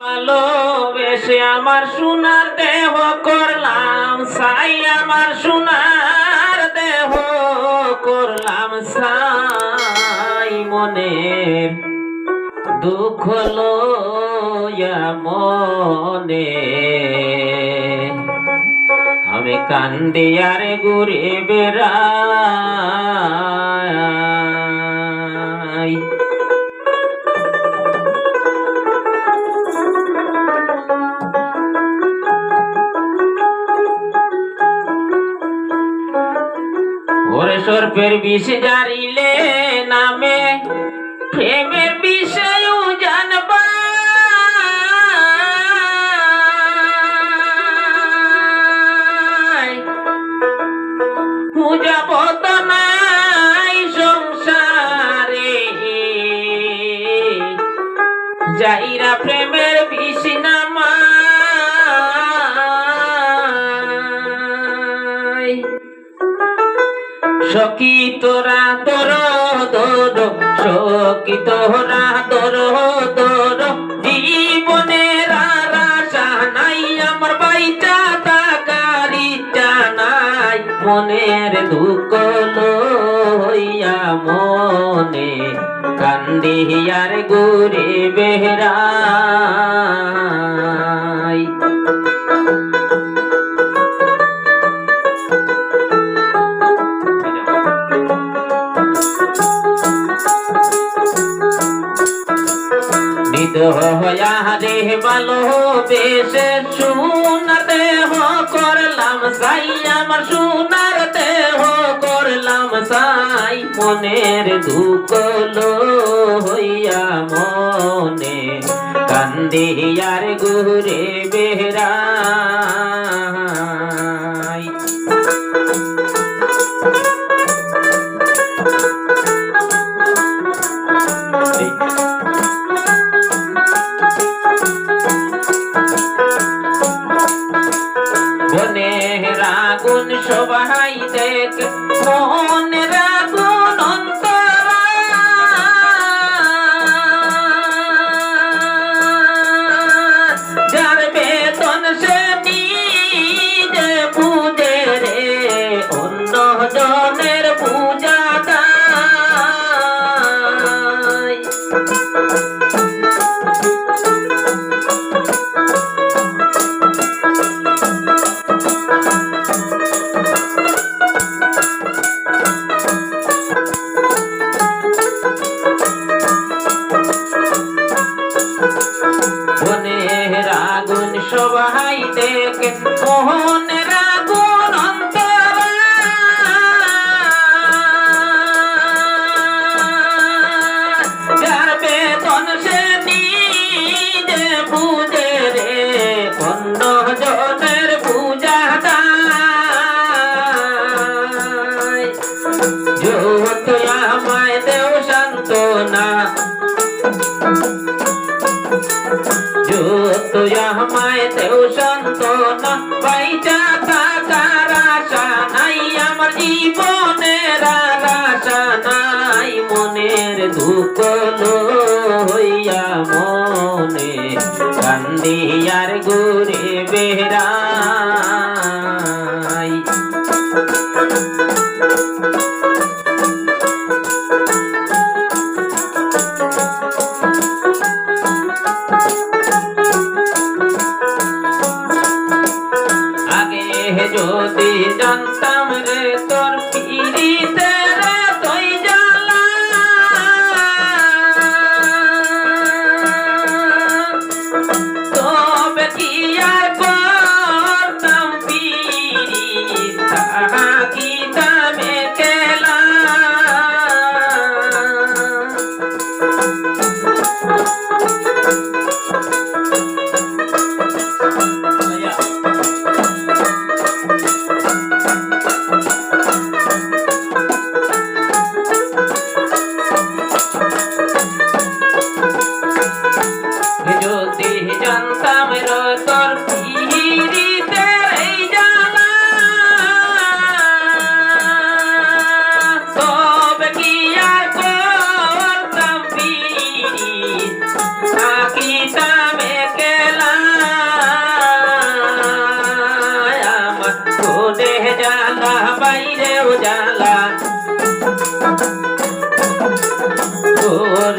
ভালোবেসে আমার সোনার দেহ করলাম, সাই আমার সোনার দেহ করলাম, সাই মনে দুঃখ লইয়া মনে। আমি কান্দি আর ঘুরে বেড়াই ওরে সর্পের বিষ জারিলে নামে, প্রেমের বিষয় জানবা। পূজাব তো নাই সংসারে, যাইরা প্রেমের বিষ সখী তোরা তোর দোর সখী তোরা তোর দোর জীবনের আশা নাই, আমার বাইচা তাকারি জানাই, মনের দুঃখ লইয়া মনে কান্দি আর গুরে বেহরাই নিদ হয়া রে ভালো, বেশে সোনার দেহ করলাম সাই আমার সোনার দেহ করলাম সাই, মনের দুঃখ হইয়া মনে। কান্দিয়ার গুরে ঘুরে রাগুন সবাই দেখ মন রাগুন যার বেতন সে নিজে অন্য জনের পূজা দায় যত আমায় দেও সান্ত্বনা বাইচা থাকার আশা নাই, আমার জীবনের আর নাই। মনের দুঃখ হইয়া মনে কান্দি আর ঘুরে বেড়াই।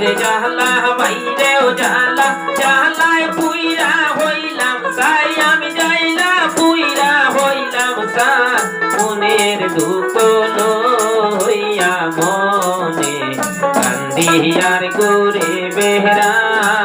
ভিতরে জালা বাইরেও জালা জালায় পুইরা হইলাম সাই। আমি যাইলা পুইরা হইলাম সা মনের দুঃখ হইয়া মনে কান্দিয়ার গোরে বেহরাই।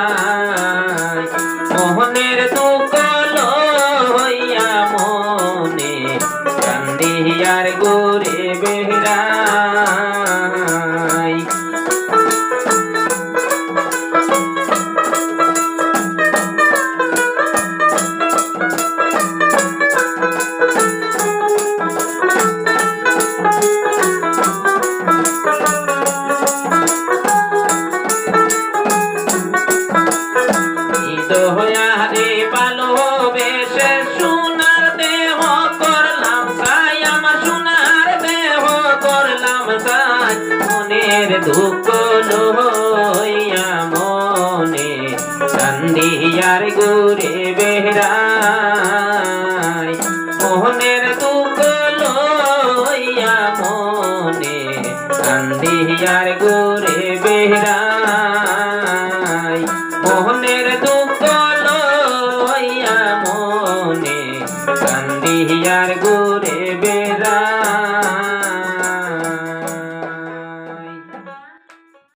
দুঃখ লইয়া মনে কান্দিয়ার গুরে বেহরাই মোহনের দুঃখ লইয়া মনে কান্দিয়ার গুরে বেহরাই মোহনের